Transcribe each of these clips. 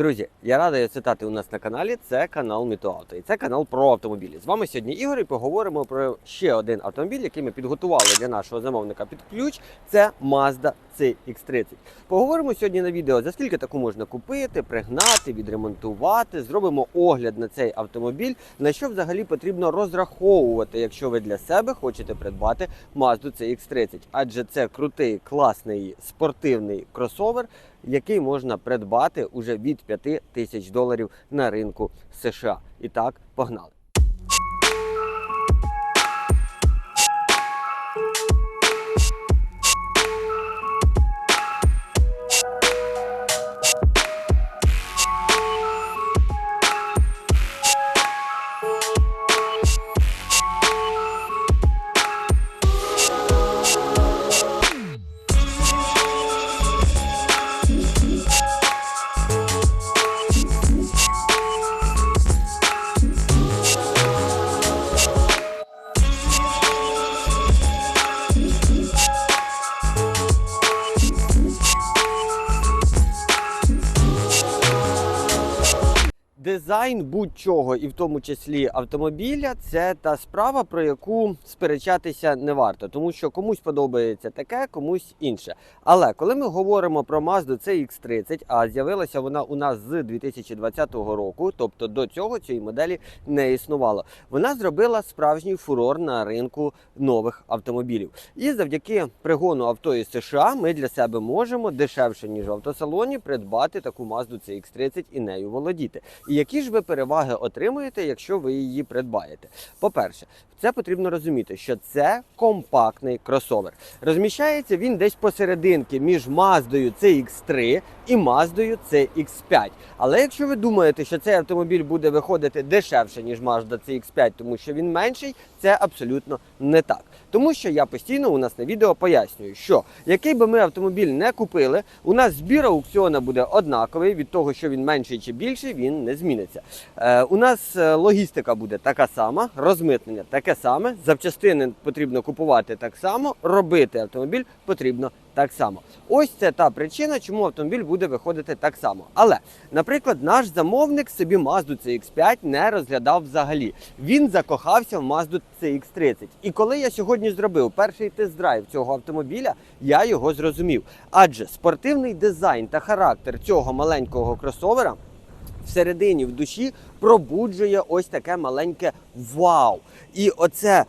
Друзі, я радий цитати у нас на каналі. Це канал Мітоавто. І це канал про автомобілі. З вами сьогодні Ігор і поговоримо про ще один автомобіль, який ми підготували для нашого замовника під ключ. Це Mazda CX-30. Поговоримо сьогодні на відео, за скільки таку можна купити, пригнати, відремонтувати. Зробимо огляд на цей автомобіль, на що взагалі потрібно розраховувати, якщо ви для себе хочете придбати Mazda CX-30. Адже це крутий, класний спортивний кросовер, який можна придбати уже від 5 тисяч доларів на ринку США. І так, погнали. Дизайн будь-чого, і в тому числі автомобіля, це та справа, про яку сперечатися не варто, тому що комусь подобається таке, комусь інше. Але коли ми говоримо про Mazda CX-30, а з'явилася вона у нас з 2020 року, тобто до цього цієї моделі не існувало, вона зробила справжній фурор на ринку нових автомобілів. І завдяки пригону авто із США ми для себе можемо дешевше ніж в автосалоні придбати таку Mazda CX-30 і нею володіти. І які ж ви переваги отримуєте, якщо ви її придбаєте? По-перше, це потрібно розуміти, що це компактний кросовер. Розміщається він десь посерединки між Маздою CX3 і Маздою CX5. Але якщо ви думаєте, що цей автомобіль буде виходити дешевше, ніж Mazda CX5, тому що він менший, це абсолютно не так. Тому що я постійно у нас на відео пояснюю, що який би ми автомобіль не купили, у нас збір аукціона буде однаковий від того, що він менший чи більший, він не зміниться. Е, у нас е, логістика буде така сама, розмитнення таке саме, запчастини потрібно купувати так само, робити автомобіль потрібно так само. Ось це та причина, чому автомобіль буде виходити так само. Але, наприклад, наш замовник собі Mazda CX5 не розглядав взагалі. Він закохався в Mazda CX30. І коли я сьогодні зробив перший тест-драйв цього автомобіля, я його зрозумів. Адже спортивний дизайн та характер цього маленького кросовера всередині в душі пробуджує ось таке маленьке вау. І оце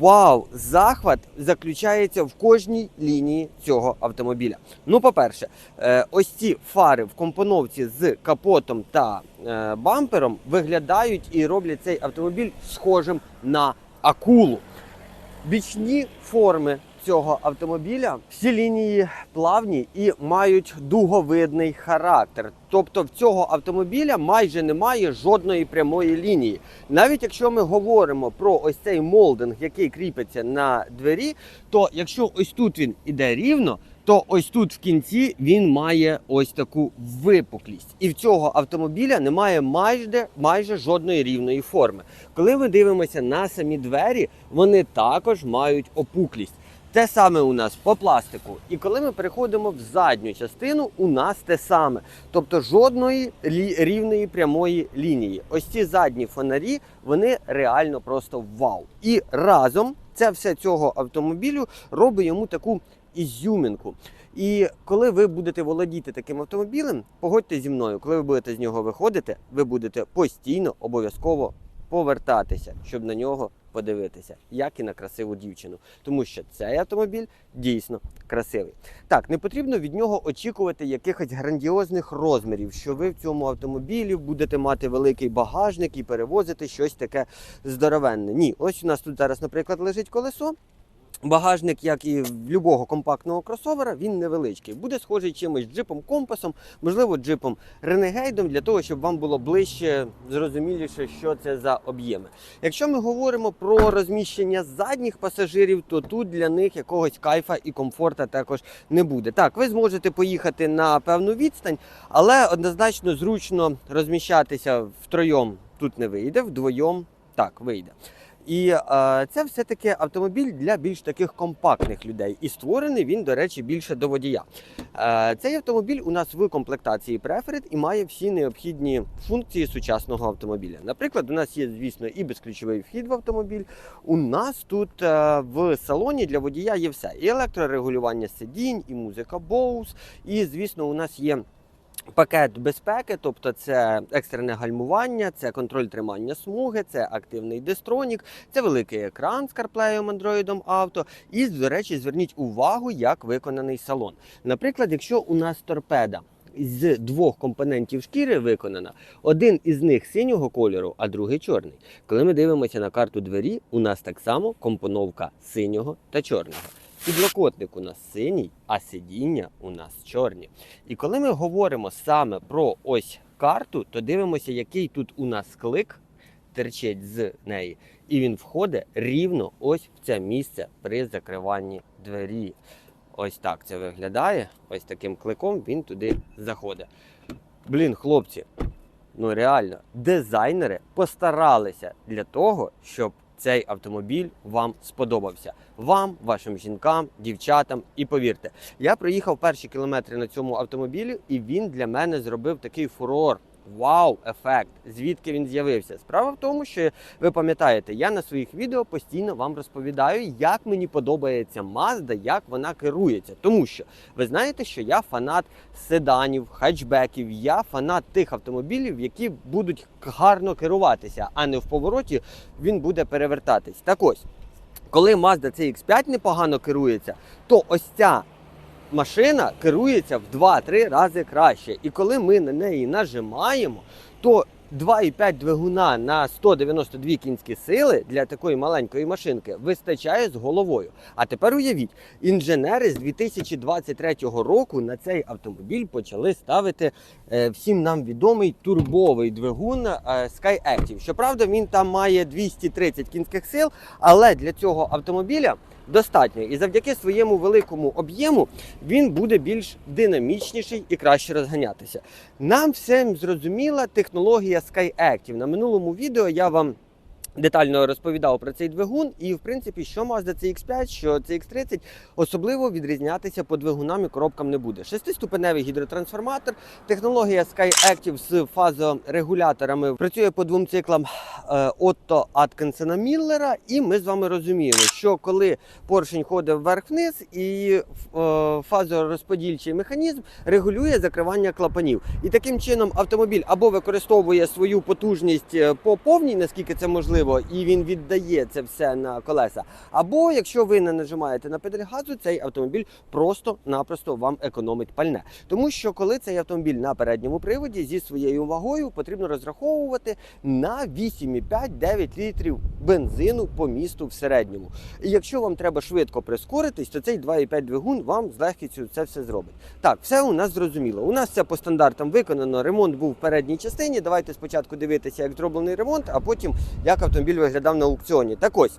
вау, захват заключається в кожній лінії цього автомобіля. Ну, по-перше, е, ось ці фари в компоновці з капотом та е, бампером виглядають і роблять цей автомобіль схожим на акулу. Бічні форми цього автомобіля всі лінії плавні і мають дуговидний характер. Тобто в цього автомобіля майже немає жодної прямої лінії. Навіть якщо ми говоримо про ось цей молдинг, який кріпиться на двері, то якщо ось тут він іде рівно, то ось тут в кінці він має ось таку випуклість. І в цього автомобіля немає майже, майже жодної рівної форми. Коли ми дивимося на самі двері, вони також мають опуклість. Те саме у нас по пластику. І коли ми переходимо в задню частину, у нас те саме. Тобто жодної рівної прямої лінії. Ось ці задні фонарі, вони реально просто вау. І разом це все цього автомобілю робить йому таку ізюмінку. І коли ви будете володіти таким автомобілем, погодьте зі мною, коли ви будете з нього виходити, ви будете постійно обов'язково повертатися, щоб на нього подивитися, як і на красиву дівчину. Тому що цей автомобіль дійсно красивий. Так, не потрібно від нього очікувати якихось грандіозних розмірів, що ви в цьому автомобілі будете мати великий багажник і перевозити щось таке здоровенне. Ні, ось у нас тут зараз, наприклад, лежить колесо. Багажник, як і в будь-якого компактного кросовера, він невеличкий. Буде схожий чимось джипом компасом, можливо, джипом ренегейдом, для того, щоб вам було ближче, зрозуміліше, що це за об'єми. Якщо ми говоримо про розміщення задніх пасажирів, то тут для них якогось кайфа і комфорта також не буде. Так, ви зможете поїхати на певну відстань, але однозначно зручно розміщатися втроєм тут не вийде, вдвоєм так вийде. І е, це все-таки автомобіль для більш таких компактних людей. І створений він, до речі, більше до водія. Е, цей автомобіль у нас в комплектації Preferred і має всі необхідні функції сучасного автомобіля. Наприклад, у нас є, звісно, і безключовий вхід в автомобіль. У нас тут е, в салоні для водія є все: і електрорегулювання сидінь, і музика Bose, і, звісно, у нас є. Пакет безпеки, тобто це екстрене гальмування, це контроль тримання смуги, це активний дистронік, це великий екран з CarPlay, Android Auto. І, до речі, зверніть увагу, як виконаний салон. Наприклад, якщо у нас торпеда з двох компонентів шкіри виконана, один із них синього кольору, а другий чорний. Коли ми дивимося на карту двері, у нас так само компоновка синього та чорного. Підлокотник у нас синій, а сидіння у нас чорні. І коли ми говоримо саме про ось карту, то дивимося, який тут у нас клик терчить з неї. І він входить рівно ось в це місце при закриванні двері. Ось так це виглядає. Ось таким кликом він туди заходить. Блін, хлопці, ну реально, дизайнери постаралися для того, щоб цей автомобіль вам сподобався. Вам, вашим жінкам, дівчатам. І повірте, я проїхав перші кілометри на цьому автомобілі, і він для мене зробив такий фурор. Вау, ефект! Звідки він з'явився? Справа в тому, що ви пам'ятаєте, я на своїх відео постійно вам розповідаю, як мені подобається Mazda, як вона керується. Тому що ви знаєте, що я фанат седанів, хетчбеків, я фанат тих автомобілів, які будуть гарно керуватися, а не в повороті він буде перевертатись. Так ось, коли Mazda CX5 непогано керується, то ось ця машина керується в 2-3 рази краще. І коли ми на неї нажимаємо, то 2,5 двигуна на 192 кінські сили для такої маленької машинки вистачає з головою. А тепер уявіть, інженери з 2023 року на цей автомобіль почали ставити е, всім нам відомий турбовий двигун е, SkyActiv. Щоправда, він там має 230 кінських сил, але для цього автомобіля достатньо. І завдяки своєму великому об'єму він буде більш динамічніший і краще розганятися. Нам всім зрозуміла технологія SkyActiv. На минулому відео я вам. Детально розповідав про цей двигун, і в принципі, що Mazda CX5, що CX30 особливо відрізнятися по двигунам і коробкам не буде. Шестиступеневий гідротрансформатор, технологія SkyActiv з фазорегуляторами працює по двом циклам Отто Аткінсена Міллера. І ми з вами розуміємо, що коли поршень ходить вверх-вниз, і е, фазорозподільчий механізм регулює закривання клапанів. І таким чином автомобіль або використовує свою потужність е, по повній, наскільки це можливо, і він віддає це все на колеса. Або якщо ви не нажимаєте на педаль газу, цей автомобіль просто-напросто вам економить пальне. Тому що коли цей автомобіль на передньому приводі зі своєю вагою потрібно розраховувати на 8,5-9 літрів бензину по місту в середньому. І якщо вам треба швидко прискоритись, то цей 2,5 двигун вам з легкістю це все зробить. Так, все у нас зрозуміло. У нас все по стандартам виконано. Ремонт був в передній частині. Давайте спочатку дивитися, як зроблений ремонт, а потім як автомобіль виглядав на аукціоні. Так ось.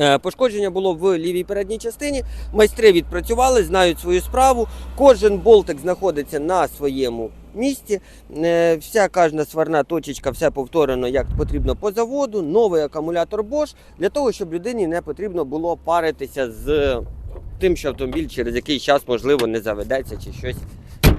е, Пошкодження було в лівій передній частині. Майстри відпрацювали, знають свою справу. Кожен болтик знаходиться на своєму місці. Е, Вся кожна сварна точечка, все повторено як потрібно по заводу. Новий акумулятор Bosch для того, щоб людині не потрібно було паритися з тим, що автомобіль через якийсь час можливо не заведеться чи щось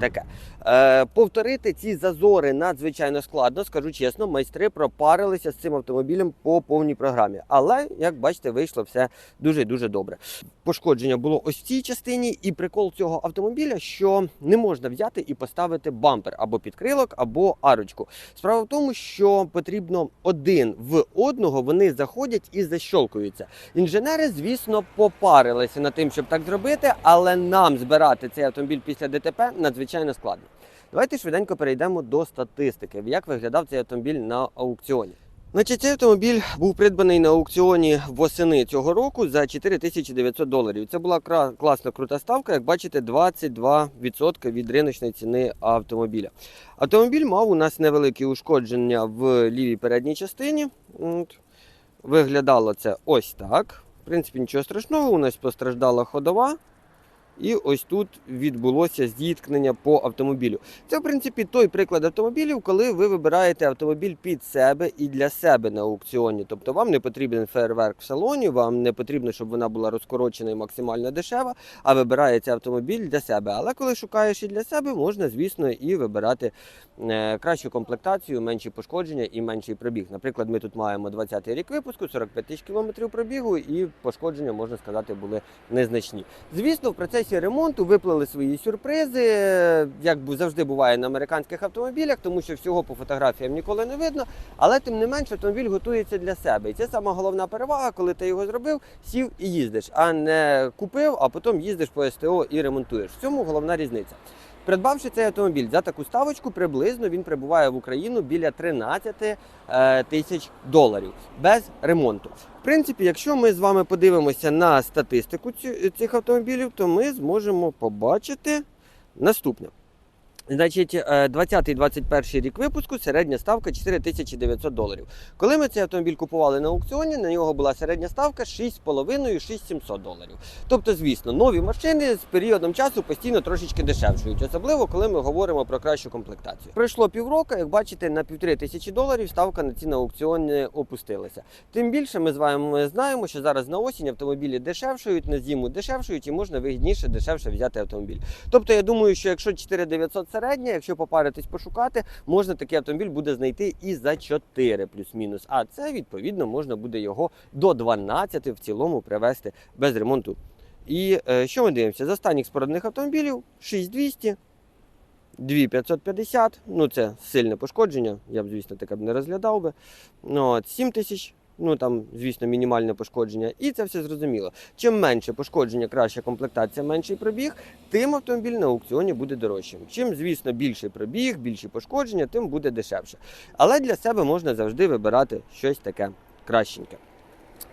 таке. Е, повторити ці зазори надзвичайно складно, скажу чесно, майстри пропарилися з цим автомобілем по повній програмі. Але, як бачите, вийшло все дуже-дуже добре. Пошкодження було ось в цій частині, і прикол цього автомобіля, що не можна взяти і поставити бампер або підкрилок, або арочку. Справа в тому, що потрібно один в одного, вони заходять і защолкуються. Інженери, звісно, попарилися над тим, щоб так зробити, але нам збирати цей автомобіль після ДТП надзвичайно складно. Давайте швиденько перейдемо до статистики, як виглядав цей автомобіль на аукціоні. Значить, цей автомобіль був придбаний на аукціоні восени цього року за 4900 доларів. Це була класна крута ставка, як бачите, 22% від риночної ціни автомобіля. Автомобіль мав у нас невеликі ушкодження в лівій передній частині. Виглядало це ось так. В принципі, нічого страшного, у нас постраждала ходова. І ось тут відбулося зіткнення по автомобілю. Це, в принципі, той приклад автомобілів, коли ви вибираєте автомобіль під себе і для себе на аукціоні. Тобто вам не потрібен фейерверк в салоні, вам не потрібно, щоб вона була розкорочена і максимально дешева, а вибирається автомобіль для себе. Але коли шукаєш і для себе, можна, звісно, і вибирати е, кращу комплектацію, менші пошкодження і менший пробіг. Наприклад, ми тут маємо 20-й рік випуску, 45 тисяч кілометрів пробігу, і пошкодження, можна сказати, були незначні. Звісно, в процесі ремонту виплили свої сюрпризи, як завжди буває на американських автомобілях, тому що всього по фотографіям ніколи не видно. Але тим не менше автомобіль готується для себе. І це сама головна перевага, коли ти його зробив, сів і їздиш, а не купив, а потім їздиш по СТО і ремонтуєш. В цьому головна різниця. Придбавши цей автомобіль за таку ставочку, приблизно він прибуває в Україну біля 13 е, тисяч доларів без ремонту. В принципі, якщо ми з вами подивимося на статистику цих автомобілів, то ми зможемо побачити наступне. Значить, е, 20-21 рік випуску середня ставка 4900 доларів. Коли ми цей автомобіль купували на аукціоні, на нього була середня ставка 6,5-6700 доларів. Тобто, звісно, нові машини з періодом часу постійно трошечки дешевшують, особливо коли ми говоримо про кращу комплектацію. Пройшло півроку, як бачите, на півтори тисячі доларів ставка на ці на аукціоні опустилася. Тим більше ми з вами знаємо, що зараз на осінь автомобілі дешевшують, на зиму дешевшують і можна вигідніше дешевше взяти автомобіль. Тобто я думаю, що якщо 4900 середня, якщо попаритись пошукати, можна такий автомобіль буде знайти і за 4 плюс-мінус. А це відповідно можна буде його до 12 в цілому привезти без ремонту. І е, що ми дивимося? З останніх спорудних автомобілів 6200, 2550, ну це сильне пошкодження, я б, звісно, таке б не розглядав би. Ну, от, 7000, ну там, звісно, мінімальне пошкодження. І це все зрозуміло. Чим менше пошкодження, краща комплектація, менший пробіг, тим автомобіль на аукціоні буде дорожчим. Чим, звісно, більший пробіг, більші пошкодження, тим буде дешевше. Але для себе можна завжди вибирати щось таке кращеньке.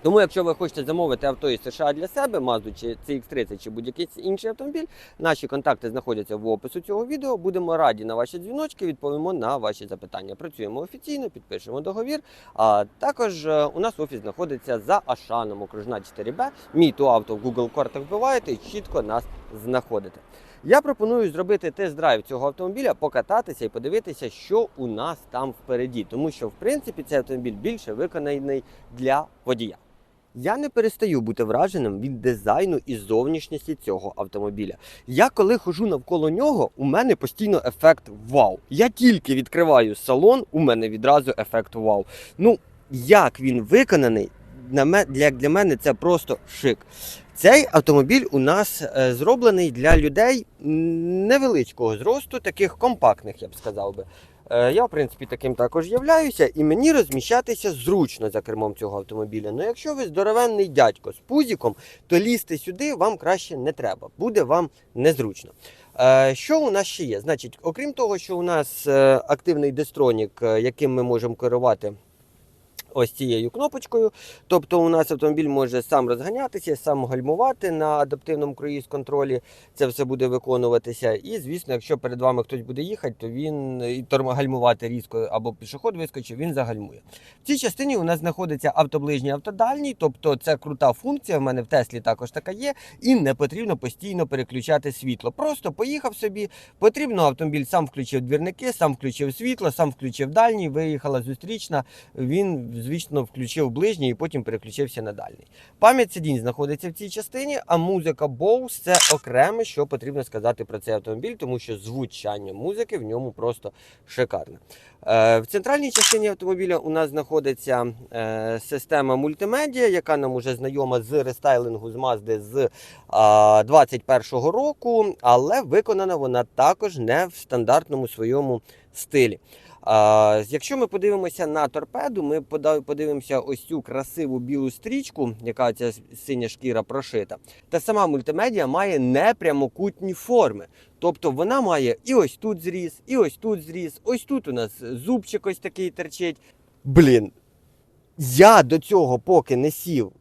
Тому, якщо ви хочете замовити авто із США для себе, Mazda чи CX-30 чи будь-який інший автомобіль, наші контакти знаходяться в опису цього відео. Будемо раді на ваші дзвіночки, відповімо на ваші запитання. Працюємо офіційно, підпишемо договір. А також е, у нас офіс знаходиться за Ашаном, окружна 4Б. Мій ту авто в Google картах вбиваєте і чітко нас знаходите. Я пропоную зробити тест-драйв цього автомобіля, покататися і подивитися, що у нас там впереді. Тому що, в принципі, цей автомобіль більше виконаний для водія. Я не перестаю бути враженим від дизайну і зовнішності цього автомобіля. Я коли хожу навколо нього, у мене постійно ефект вау. Я тільки відкриваю салон, у мене відразу ефект вау. Ну, як він виконаний, для, для мене це просто шик. Цей автомобіль у нас е, зроблений для людей невеличкого зросту, таких компактних, я б сказав би. Е, Я, в принципі, таким також являюся, і мені розміщатися зручно за кермом цього автомобіля. Ну, якщо ви здоровенний дядько з пузіком, то лізти сюди вам краще не треба, буде вам незручно. Е, Що у нас ще є? Значить, окрім того, що у нас е, активний дестронік, яким ми можемо керувати. Ось цією кнопочкою. Тобто у нас автомобіль може сам розганятися, сам гальмувати на адаптивному круїз контролі. Це все буде виконуватися. І, звісно, якщо перед вами хтось буде їхати, то він і гальмувати різко або пішоход вискочив, він загальмує. В цій частині у нас знаходиться автоближній автодальній, тобто це крута функція. В мене в Теслі також така є, і не потрібно постійно переключати світло. Просто поїхав собі, потрібно автомобіль сам включив двірники, сам включив світло, сам включив дальній, виїхала зустрічна. Він, звісно, включив ближній і потім переключився на дальній. Пам'ять сидінь знаходиться в цій частині, а музика Bose – це окреме, що потрібно сказати про цей автомобіль, тому що звучання музики в ньому просто шикарне. Е, В центральній частині автомобіля у нас знаходиться е, система мультимедіа, яка нам уже знайома з рестайлингу з Mazda з а, 21-го року, але виконана вона також не в стандартному своєму стилі. Якщо ми подивимося на торпеду, ми подивимося ось цю красиву білу стрічку, яка ця синя шкіра прошита. Та сама мультимедіа має непрямокутні форми. Тобто вона має і ось тут зріз, і ось тут зріз, ось тут у нас зубчик ось такий терчить. Блін, я до цього, поки не сів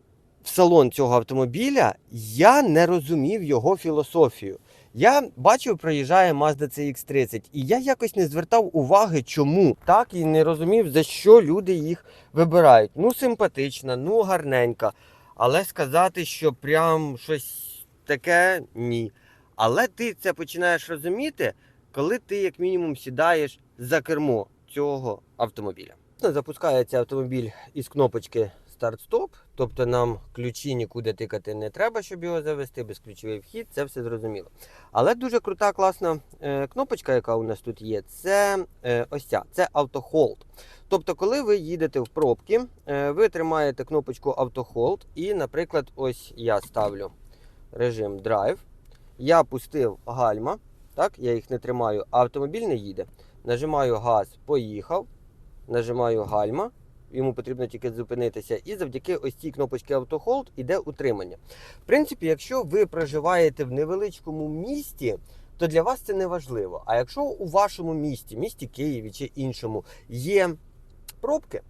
в салон цього автомобіля, я не розумів його філософію. Я бачив, проїжджає Mazda CX-30, і я якось не звертав уваги, чому так і не розумів, за що люди їх вибирають. Ну, симпатична, ну гарненька. Але сказати, що прям щось таке ні. Але ти це починаєш розуміти, коли ти, як мінімум, сідаєш за кермо цього автомобіля. Запускається автомобіль із кнопочки старт-стоп, тобто нам ключі нікуди тикати не треба, щоб його завести, безключовий вхід, це все зрозуміло. Але дуже крута, класна е, кнопочка, яка у нас тут є, це е, ось ця, це автохолд. Тобто, коли ви їдете в пробки, е, ви тримаєте кнопочку автохолд, і, наприклад, ось я ставлю режим драйв, я пустив гальма, так, я їх не тримаю, автомобіль не їде. Нажимаю газ, поїхав, нажимаю гальма, йому потрібно тільки зупинитися, і завдяки ось цій кнопочці автохолд іде утримання. В принципі, якщо ви проживаєте в невеличкому місті, то для вас це не важливо. А якщо у вашому місті, місті Києві чи іншому, є пробки,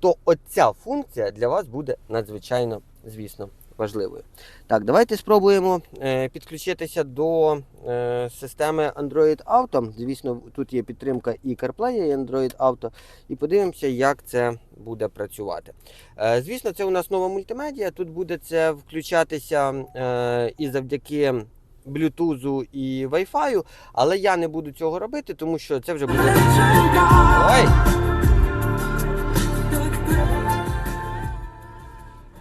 то оця функція для вас буде надзвичайно, звісно, важливою. Так, давайте спробуємо е, підключитися до е, системи Android Auto. Звісно, тут є підтримка і CarPlay, і Android Auto, і подивимося, як це буде працювати. Е, звісно, це у нас нова мультимедіа. Тут буде це включатися і завдяки. Блютузу і Wi-Fi, але я не буду цього робити, тому що це вже буде. Ой!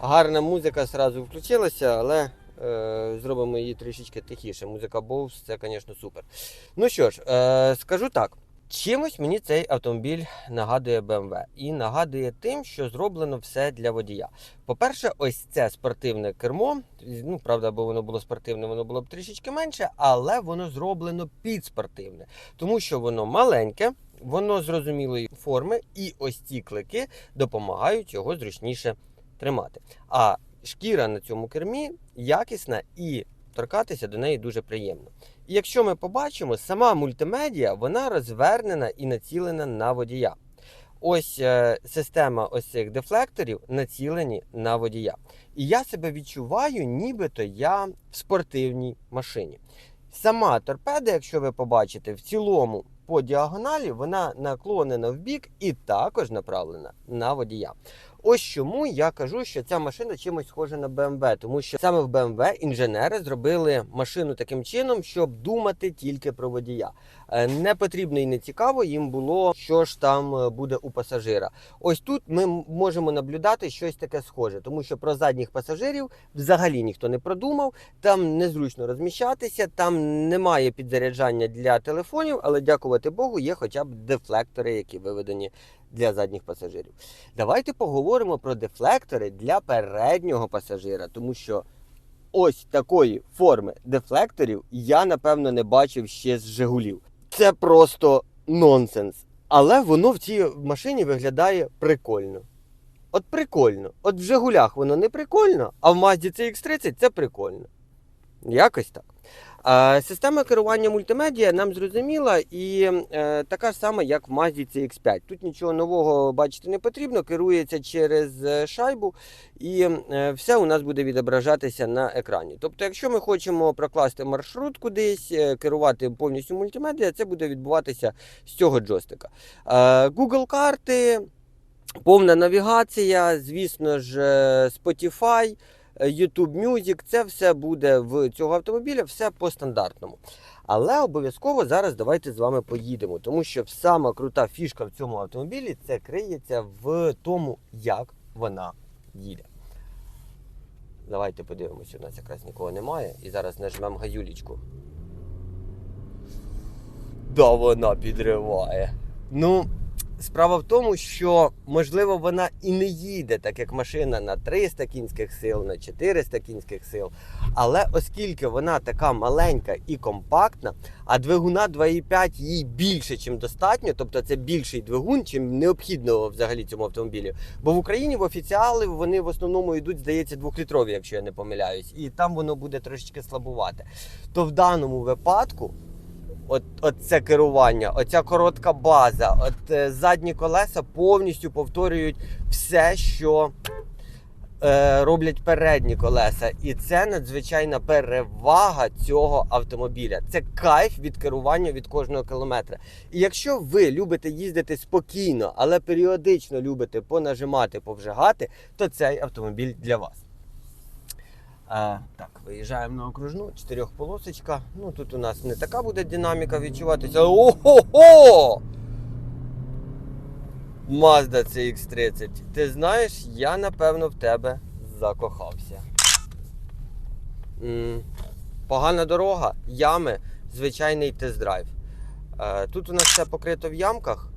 Гарна музика зразу включилася, але е, зробимо її трішечки тихіше. Музика Bose, це, звісно, супер. Ну що ж, е, скажу так. Чимось мені цей автомобіль нагадує BMW. І нагадує тим, що зроблено все для водія. По-перше, ось це спортивне кермо. Ну, правда, аби воно було спортивне, воно було б трішечки менше, але воно зроблено підспортивне, тому що воно маленьке, воно зрозумілої форми, і ось ці клики допомагають його зручніше тримати. А шкіра на цьому кермі якісна і торкатися до неї дуже приємно. І якщо ми побачимо, сама мультимедіа вона розвернена і націлена на водія. Ось е, система ось цих дефлекторів націлені на водія. І я себе відчуваю, нібито я в спортивній машині. Сама торпеда, якщо ви побачите, в цілому по діагоналі вона наклонена в бік і також направлена на водія. Ось чому я кажу, що ця машина чимось схожа на BMW, тому що саме в BMW інженери зробили машину таким чином, щоб думати тільки про водія. Е, Не потрібно і не цікаво їм було, що ж там е, буде у пасажира. Ось тут ми можемо наблюдати щось таке схоже, тому що про задніх пасажирів взагалі ніхто не продумав. Там незручно розміщатися, там немає підзаряджання для телефонів, але дякувати Богу, є хоча б дефлектори, які виведені для задніх пасажирів. Давайте поговоримо про дефлектори для переднього пасажира, тому що ось такої форми дефлекторів я напевно не бачив ще з Жигулів. Це просто нонсенс. Але воно в цій машині виглядає прикольно. От прикольно. От в Жигулях воно не прикольно, а в Mazda CX-30 це прикольно. Якось так. Система керування мультимедіа нам зрозуміла і е, така ж сама, як в Mazda CX5. Тут нічого нового бачити не потрібно, керується через е, шайбу, і е, все у нас буде відображатися на екрані. Тобто, якщо ми хочемо прокласти маршрут кудись, керувати повністю мультимедіа, це буде відбуватися з цього джойстика. Е, Google карти, повна навігація, звісно ж, Spotify. YouTube Music, це все буде в цього автомобіля, все по стандартному. Але обов'язково зараз давайте з вами поїдемо, тому що сама крута фішка в цьому автомобілі це криється в тому, як вона їде. Давайте подивимося, у нас якраз нікого немає. І зараз нажмемо газюлічку. Да, вона підриває. Ну, справа в тому, що можливо вона і не їде, так як машина на 300 кінських сил, на 400 кінських сил. Але оскільки вона така маленька і компактна, а двигуна 2,5 їй більше, чим достатньо, тобто це більший двигун, чим необхідно взагалі цьому автомобілі. Бо в Україні в офіціали вони в основному йдуть, здається, двохлітрові, якщо я не помиляюсь, і там воно буде трошечки слабувати. То в даному випадку. От, це керування, оця коротка база, от е, задні колеса повністю повторюють все, що е, роблять передні колеса. І це надзвичайна перевага цього автомобіля. Це кайф від керування від кожного кілометра. І якщо ви любите їздити спокійно, але періодично любите понажимати, повжигати, то цей автомобіль для вас. Так, виїжджаємо на окружну, чотирьохполосочка. Ну тут у нас не така буде динаміка відчуватися. Ого-го! Mazda CX-30. Ти знаєш, я напевно в тебе закохався. М, Погана дорога, ями, звичайний тест-драйв. Е, Тут у нас все покрито в ямках,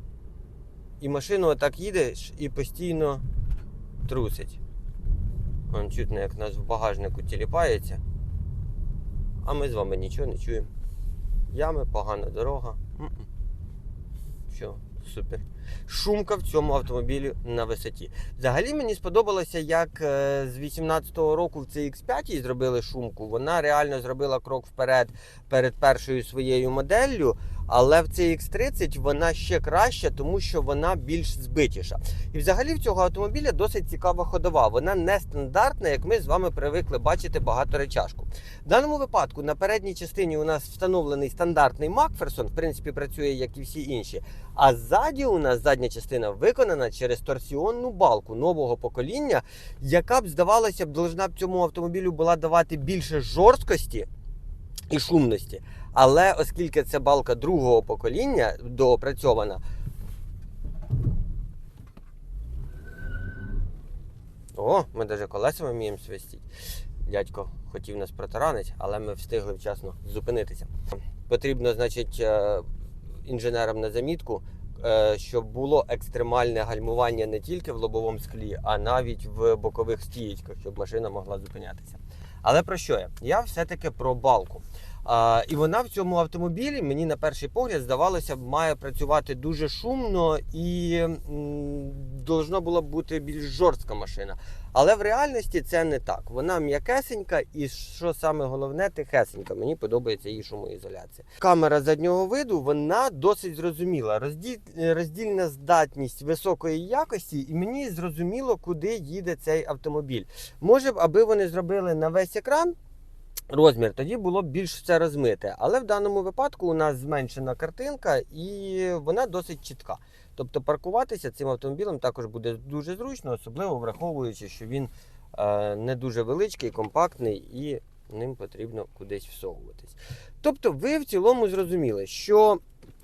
і машину отак їдеш і постійно трусить. Он чутно, як у нас в багажнику тіліпається. А ми з вами нічого не чуємо. Ями, погана дорога. Все, супер. Шумка в цьому автомобілі на висоті. Взагалі мені сподобалося, як е, з 18-го року в CX5 зробили шумку. Вона реально зробила крок вперед перед першою своєю моделлю. Але в CX30 вона ще краща, тому що вона більш збитіша. І взагалі в цього автомобіля досить цікава ходова. Вона не стандартна, як ми з вами привикли бачити багаторечашку. В даному випадку на передній частині у нас встановлений стандартний Макферсон, в принципі, працює як і всі інші. А ззаді у нас задня частина виконана через торсіонну балку нового покоління, яка б здавалося б, должна б цьому автомобілю була давати більше жорсткості і шумності. Але оскільки це балка другого покоління доопрацьована. О, ми навіть колесами вміємо свистіти. Дядько хотів нас протаранити, але ми встигли вчасно зупинитися. Потрібно, значить, е, інженерам на замітку, е, щоб було екстремальне гальмування не тільки в лобовому склі, а навіть в бокових стієчках, щоб машина могла зупинятися. Але про що я? Я все-таки про балку. А, і вона в цьому автомобілі, мені на перший погляд, здавалося, має працювати дуже шумно і м, була бути більш жорстка машина. Але в реальності це не так. Вона м'якесенька і що саме головне, тихесенька. Мені подобається її шумоізоляція. Камера заднього виду вона досить зрозуміла. Розділ, роздільна здатність високої якості, і мені зрозуміло, куди їде цей автомобіль. Може б, аби вони зробили на весь екран. Розмір тоді було б більш все розмите, але в даному випадку у нас зменшена картинка і вона досить чітка. Тобто паркуватися цим автомобілем також буде дуже зручно, особливо враховуючи, що він е, не дуже величкий, компактний і ним потрібно кудись всовуватись. Тобто, ви в цілому зрозуміли, що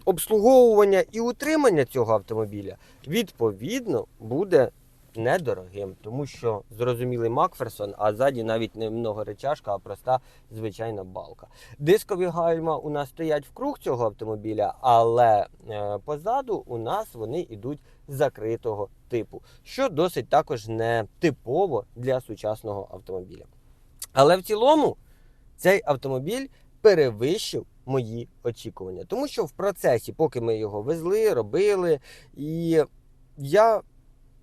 обслуговування і утримання цього автомобіля відповідно буде недорогим, тому що зрозумілий Макферсон, а ззаді навіть не многоречашка, а проста звичайна балка. Дискові гальма у нас стоять в круг цього автомобіля, але е, позаду у нас вони йдуть закритого типу, що досить також не типово для сучасного автомобіля. Але в цілому цей автомобіль перевищив мої очікування, тому що в процесі, поки ми його везли, робили, і я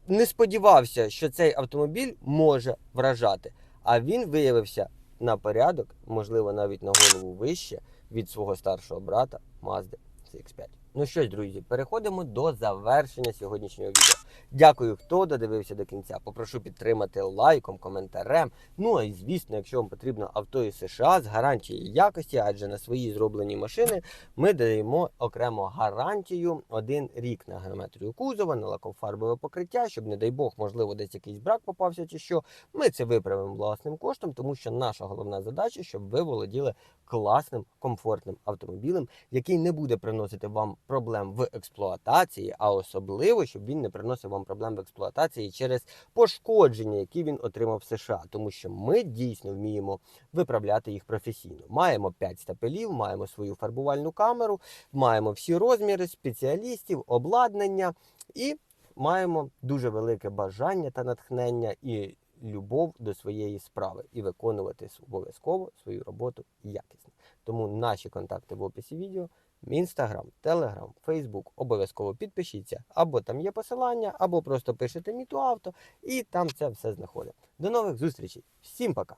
не сподівався, що цей автомобіль може вражати. А він виявився на порядок, можливо, навіть на голову вище від свого старшого брата Mazda CX5. Ну що ж, друзі, переходимо до завершення сьогоднішнього відео. Дякую, хто додивився до кінця. Попрошу підтримати лайком, коментарем. Ну а і звісно, якщо вам потрібно авто із США з гарантією якості, адже на свої зроблені машини ми даємо окремо гарантію один рік на геометрію кузова, на лакофарбове покриття, щоб, не дай Бог, можливо, десь якийсь брак попався чи що. Ми це виправимо власним коштом, тому що наша головна задача, щоб ви володіли класним, комфортним автомобілем, який не буде приносити вам проблем в експлуатації, а особливо, щоб він не приносив вам проблем в експлуатації через пошкодження, які він отримав в США, тому що ми дійсно вміємо виправляти їх професійно. Маємо 5 стапелів, маємо свою фарбувальну камеру, маємо всі розміри спеціалістів, обладнання і маємо дуже велике бажання та натхнення і любов до своєї справи і виконувати обов'язково свою роботу якісно. Тому наші контакти в описі відео. Інстаграм, телеграм, фейсбук. Обов'язково підпишіться, або там є посилання, або просто пишете міту авто, і там це все знаходить. До нових зустрічей. Всім пока!